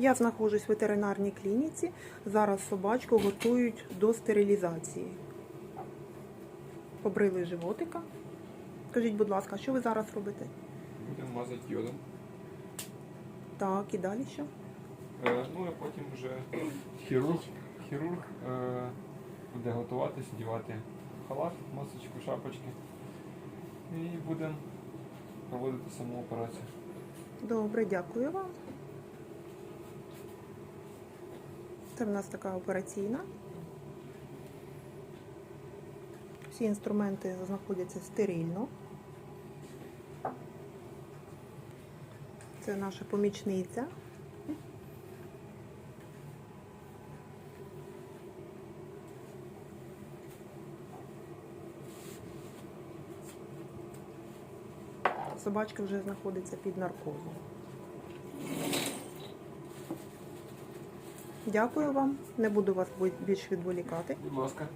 Я знаходжусь в ветеринарній клініці. Зараз собачку готують до стерилізації. Побрили животика. Скажіть, будь ласка, що ви зараз робите? Будемо мазати йодом. Так, і далі що? Е, ну і потім вже хірург, хірург е, буде готуватись, дівати халат, масочку, шапочки. І будемо проводити саму операцію. Добре, дякую вам. Це в нас така операційна. Всі інструменти знаходяться стерильно. Це наша помічниця. Собачка вже знаходиться під наркозом. Дякую вам. Не буду вас більш відволікати. Будь ласка.